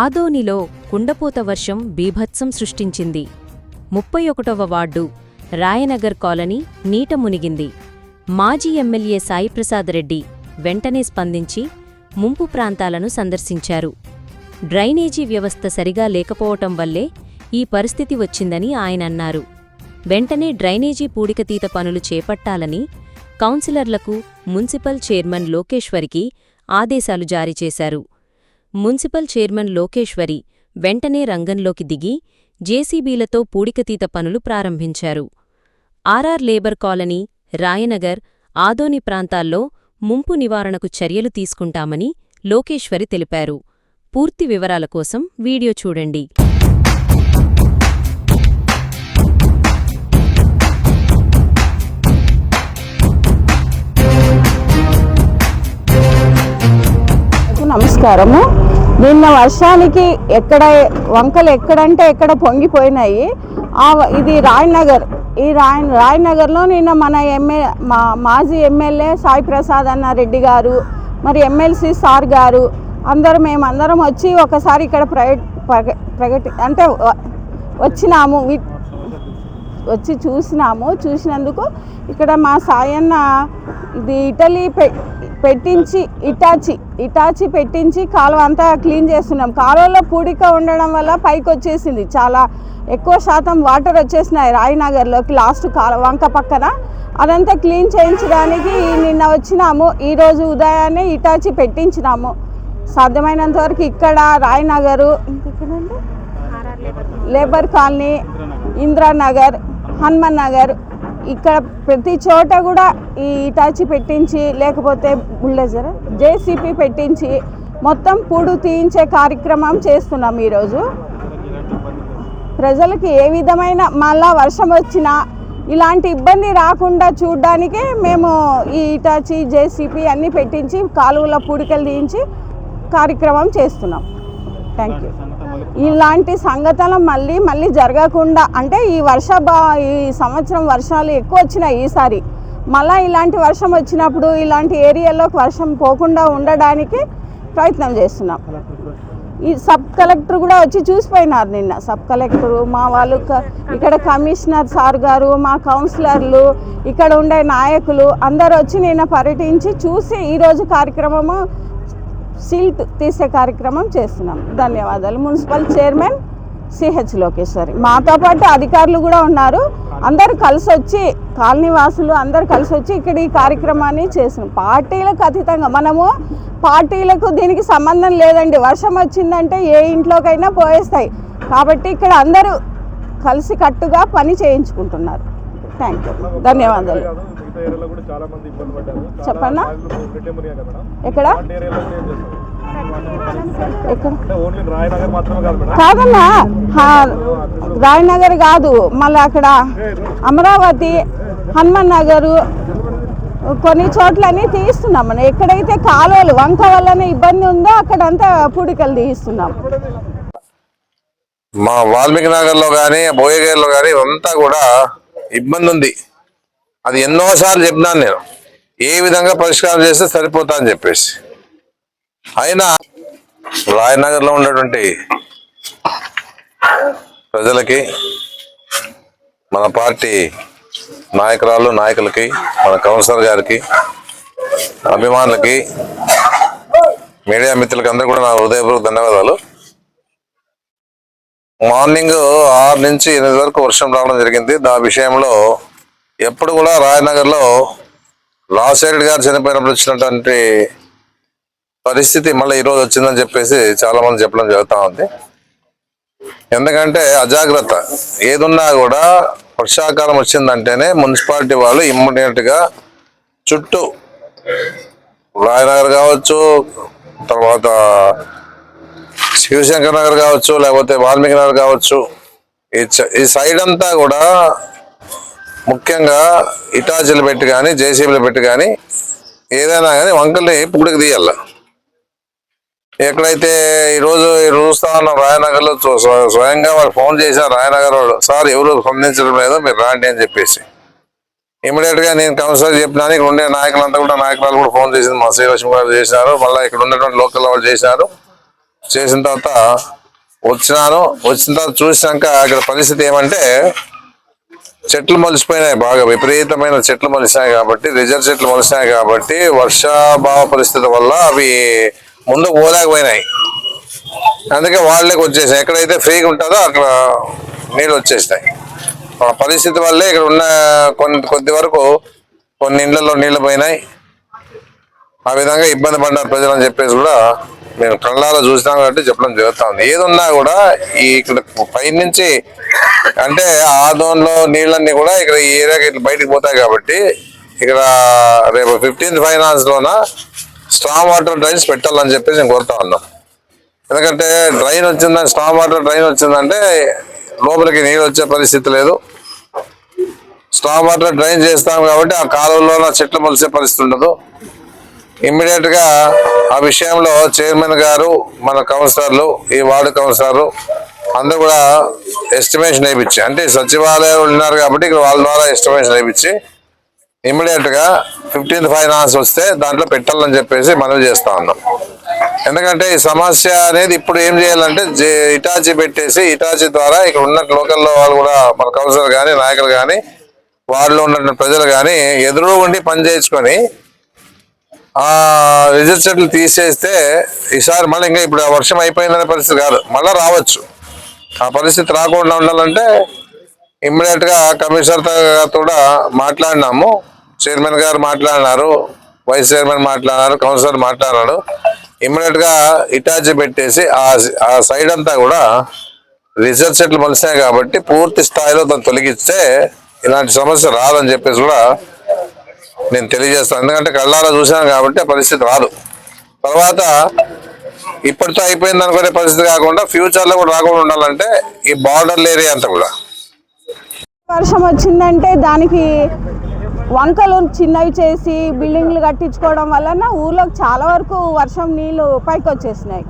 ఆదోనిలో కుండపోత వర్షం బీభత్సం సృష్టించింది. ముప్పై ఒకటవ వార్డు రాయనగర్ కాలనీ నీట మునిగింది. మాజీ ఎమ్మెల్యే సాయిప్రసాద్ రెడ్డి వెంటనే స్పందించి ముంపు ప్రాంతాలను సందర్శించారు. డ్రైనేజీ వ్యవస్థ సరిగా లేకపోవటం వల్లే ఈ పరిస్థితి వచ్చిందని ఆయనన్నారు వెంటనే డ్రైనేజీ పూడికతీత పనులు చేపట్టాలని కౌన్సిలర్లకు మున్సిపల్ చైర్మన్ లోకేశ్వరికి ఆదేశాలు జారీ చేశారు. మున్సిపల్ చైర్మన్ లోకేశ్వరి వెంటనే రంగంలోకి దిగి జేసీబీలతో పూడికతీత పనులు ప్రారంభించారు. RR labour colony Rayanagar Adoni ప్రాంతాల్లో ముంపు నివారణకు చర్యలు తీసుకుంటామని లోకేశ్వరి తెలిపారు. పూర్తి వివరాల కోసం వీడియో చూడండి. నమస్కారము. నిన్న వర్షానికి ఎక్కడ వంకలు ఎక్కడంటే ఎక్కడ పొంగిపోయినాయి. ఆ వ- ఇది రాయనగర్. ఈ రాయ్ రాయనగర్లో నిన్న మన ఎమ్మె మా మాజీ ఎమ్మెల్యే సాయి ప్రసాద్ అన్న రెడ్డి గారు మరి ఎమ్మెల్సీ సార్ గారు అందరం మేమందరం వచ్చి ఒకసారి ఇక్కడ ప్రగ ప్రగటి అంటే వచ్చినాము. వచ్చి చూసినాము. చూసినందుకు ఇక్కడ మా సాయన్న ఇది ఇటలీ పె- పెట్టించి ఇటాచి ఇటాచి పెట్టించి కాలువ అంతా క్లీన్ చేస్తున్నాం. కాలువలో పూడిక ఉండడం వల్ల పైకి వచ్చేసింది. చాలా ఎక్కువ శాతం వాటర్ వచ్చేసినాయి రాయినగర్లోకి లాస్ట్ కాల వంక పక్కన. అదంతా క్లీన్ చేయించడానికి నిన్న వచ్చినాము. ఈరోజు ఉదయాన్నే ఇటాచి పెట్టించినాము. సాధ్యమైనంత వరకు ఇక్కడ రాయనగరు లేబర్ కాలనీ ఇంద్రానగర్ హనుమాన్ నగర్ ఇక్కడ ప్రతి చోట కూడా ఈ ఇటాచి పెట్టించి లేకపోతే బుల్డోజర్ జేసీపీ పెట్టించి మొత్తం పూడు తీయించే కార్యక్రమం చేస్తున్నాం ఈరోజు. ప్రజలకు ఏ విధమైన మళ్ళా వర్షం వచ్చినా ఇలాంటి ఇబ్బంది రాకుండా చూడడానికే మేము ఈ ఇటాచి జేసీపీ అన్నీ పెట్టించి కాలువల పూడికలు తీయించి కార్యక్రమం చేస్తున్నాం. థ్యాంక్ యూ ఇలాంటి సంఘటనలు మళ్ళీ మళ్ళీ జరగకుండా అంటే ఈ వర్ష బా ఈ సంవత్సరం వర్షాలు ఎక్కువ వచ్చినాయి ఈసారి. మళ్ళీ ఇలాంటి వర్షం వచ్చినప్పుడు ఇలాంటి ఏరియాలోకి వర్షం పోకుండా ఉండడానికి ప్రయత్నం చేస్తున్నాం. ఈ సబ్ కలెక్టర్ కూడా వచ్చి చూసిపోయినారు నిన్న. సబ్ కలెక్టర్ మా వాళ్ళు ఇక్కడ కమిషనర్ సార్ గారు మా కౌన్సిలర్లు ఇక్కడ ఉండే నాయకులు అందరు వచ్చి నిన్న పర్యటించి చూసి ఈరోజు కార్యక్రమము సీల్ట్ తీసే కార్యక్రమం చేస్తున్నాం. ధన్యవాదాలు. Municipal chairman CH Lokeshwari. మాతో పాటు అధికారులు కూడా ఉన్నారు. అందరు కలిసి వచ్చి కాలనీ వాసులు అందరు కలిసి వచ్చి ఇక్కడ ఈ కార్యక్రమాన్ని చేస్తున్నాం. పార్టీలకు అతీతంగా మనము పార్టీలకు దీనికి సంబంధం లేదండి. వర్షం వచ్చిందంటే ఏ ఇంట్లోకైనా పోయేస్తాయి. కాబట్టి ఇక్కడ అందరూ కలిసి కట్టుగా పని చేయించుకుంటున్నారు. థ్యాంక్ యూ ధన్యవాదాలు. ఏరియాలో కూడా చాలా మంది ఇబ్బంది పడ్డారు. చాలా చెప్పన్నా? ఎక్కడ? కాదన్నా రాయనగర్ కాదు మళ్ళీ అక్కడ అమరావతి హనుమాన్ నగరు కొన్ని చోట్లన్నీ తీయిస్తున్నాం మనం. ఎక్కడైతే కాలువలు వంక వల్లనే ఇబ్బంది ఉందో అక్కడంతా పూడికలు తీయిస్తున్నాం మా వాల్మీకి నగర్లో కానీ భోయగేర్లో కానీ ఇదంతా కూడా ఇబ్బంది ఉంది అది ఎన్నోసార్లు చెప్పినాను నేను. ఏ విధంగా పరిష్కారం చేస్తే సరిపోతా అని చెప్పేసి. అయినా రాయనగర్లో ఉన్నటువంటి ప్రజలకి మన పార్టీ నాయకురాలు నాయకులకి మన కౌన్సిలర్ గారికి అభిమానులకి మీడియా మిత్రులకి అందరూ కూడా నా హృదయపూర్వక ధన్యవాదాలు. మార్నింగ్ ఆరు నుంచి ఎనిమిది వరకు వర్షం రావడం జరిగింది. దా విషయంలో ఎప్పుడు కూడా రాయనగర్లో రాజశేఖర్ గారు చనిపోయినప్పుడు వచ్చినటువంటి పరిస్థితి మళ్ళీ ఈరోజు వచ్చిందని చెప్పేసి చాలామంది చెప్పడం జరుగుతూ ఉంది. ఎందుకంటే అజాగ్రత్త. ఏదున్నా కూడా వర్షాకాలం వచ్చిందంటేనే మున్సిపాలిటీ వాళ్ళు ఇమ్మీడియట్గా చుట్టూ రాయనగర్ కావచ్చు తర్వాత శివశంకర్ నగర్ కావచ్చు లేకపోతే వాల్మీకి నగర్ కావచ్చు ఈ ఈ సైడ్ అంతా కూడా ముఖ్యంగా ఇటాచీలు పెట్టి కానీ జేసీబీలు పెట్టి కానీ ఏదైనా కానీ వంకల్ని పుడికి తీయాల. ఎక్కడైతే ఈరోజు చూస్తా ఉన్నాం రాయనగర్లో స్వయంగా వాళ్ళు ఫోన్ చేశారు రాయనగర్ వాళ్ళు సార్ ఎవరు స్పందించడం లేదు మీరు రాండి అని చెప్పేసి. ఇమీడియట్గా నేను కౌన్సిలర్ చెప్పినాను ఇక్కడ ఉండే నాయకులంతా కూడా నాయకురాలు కూడా ఫోన్ చేసింది. మా శ్రీలక్ష్మి గారు చేసినారు మళ్ళీ ఇక్కడ ఉన్నటువంటి లోకల్ వాళ్ళు చేసినారు. చేసిన తర్వాత వచ్చినాను. వచ్చిన తర్వాత చూసినాక ఇక్కడ పరిస్థితి ఏమంటే చెట్లు మొలిచిపోయినాయి బాగా విపరీతమైన చెట్లు మొలిచినాయి కాబట్టి రిజర్వ్ చెట్లు మొలిచినాయి కాబట్టి వర్షాభావ పరిస్థితి వల్ల అవి ముందుకు పోలేకపోయినాయి. అందుకే వాళ్ళకి వచ్చేసాయి ఎక్కడైతే ఫ్రీగా ఉంటుందో అక్కడ నీళ్ళు వచ్చేసినాయి. ఆ పరిస్థితి వల్లే ఇక్కడ ఉన్న కొన్ని కొద్ది వరకు కొన్ని ఇళ్ళలో నీళ్ళు పోయినాయి. ఆ విధంగా ఇబ్బంది పడ్డారు ప్రజలు అని చెప్పేసి కూడా నేను కళ్ళారా చూసినా కాబట్టి చెప్పడం జరుగుతా ఉంది ఏదున్నా కూడా ఈ ఇక్కడ పైనుంచి అంటే ఆదోన్లో నీళ్ళన్నీ కూడా ఇక్కడ ఈ ఏరియాకి ఇట్లా బయటకు పోతాయి కాబట్టి ఇక్కడ రేపు ఫిఫ్టీన్త్ ఫైనాన్స్ లోన స్ట్రాంగ్ వాటర్ డ్రైన్స్ పెట్టాలని చెప్పేసి నేను కోరుతా ఉన్నాం. ఎందుకంటే డ్రైన్ వచ్చిందని స్ట్రాంగ్ వాటర్ డ్రైన్ వచ్చిందంటే లోపలికి నీళ్ళు వచ్చే పరిస్థితి లేదు. స్ట్రాంగ్ వాటర్ డ్రైన్ చేస్తాం కాబట్టి ఆ కాలువలో చెట్లు మొలిసే పరిస్థితి ఉండదు. ఇమ్మీడియట్గా ఆ విషయంలో చైర్మన్ గారు మన కౌన్సిలర్లు ఈ వార్డు కౌన్సిలర్లు అందరూ కూడా ఎస్టిమేషన్ వేయించి అంటే సచివాలయాలు ఉన్నారు కాబట్టి ఇక్కడ వాళ్ళ ద్వారా ఎస్టిమేషన్ వేయించి ఇమ్మీడియట్గా ఫిఫ్టీన్త్ ఫైనాన్స్ వస్తే దాంట్లో పెట్టాలని చెప్పేసి మనవి చేస్తా ఉన్నాం. ఎందుకంటే ఈ సమస్య అనేది ఇప్పుడు ఏం చేయాలంటే జే- ఇటాచి పెట్టేసి ఇటాచి ద్వారా ఇక్కడ ఉన్న లోకల్లో వాళ్ళు కూడా మన కౌన్సిలర్ కానీ నాయకులు కానీ వాళ్ళు ఉన్న ప్రజలు కానీ ఎదురు ఉండి పని చేయించుకొని ఆ రిజర్వ్ తీసేస్తే ఈసారి మళ్ళీ ఇంకా ఇప్పుడు ఆ వర్షం అయిపోయిందనే పరిస్థితి కాదు. మళ్ళీ రావచ్చు. ఆ పరిస్థితి రాకుండా ఉండాలంటే ఇమ్మీడియట్గా కమిషనర్తో కూడా మాట్లాడినాము. చైర్మన్ గారు మాట్లాడినారు. వైస్ చైర్మన్ మాట్లాడినారు. కౌన్సిలర్ మాట్లాడినాడు ఇమ్మీడియట్గా ఇటాచి పెట్టేసి ఆ ఆ సైడ్ అంతా కూడా రిజర్వ్ సెట్లు మలిసాయి కాబట్టి పూర్తి స్థాయిలో దాన్ని తొలగిస్తే ఇలాంటి సమస్య రాదని చెప్పేసి కూడా నేను తెలియజేస్తాను. ఎందుకంటే కళ్ళారా చూసాను కాబట్టి పరిస్థితి రాదు. తర్వాత ఇప్పటితో అయిపోయింది అనుకునే పరిస్థితి కాకుండా ఫ్యూచర్లో కూడా రాకుండా ఉండాలంటే ఈ బార్డర్ ఏరియా అంతా కూడా. వర్షం వచ్చిందంటే దానికి వంకలు చిన్నవి చేసి బిల్డింగ్లు కట్టించుకోవడం వలన ఊర్లోకి చాలా వరకు వర్షం నీళ్ళు పైకి వచ్చేసినాయి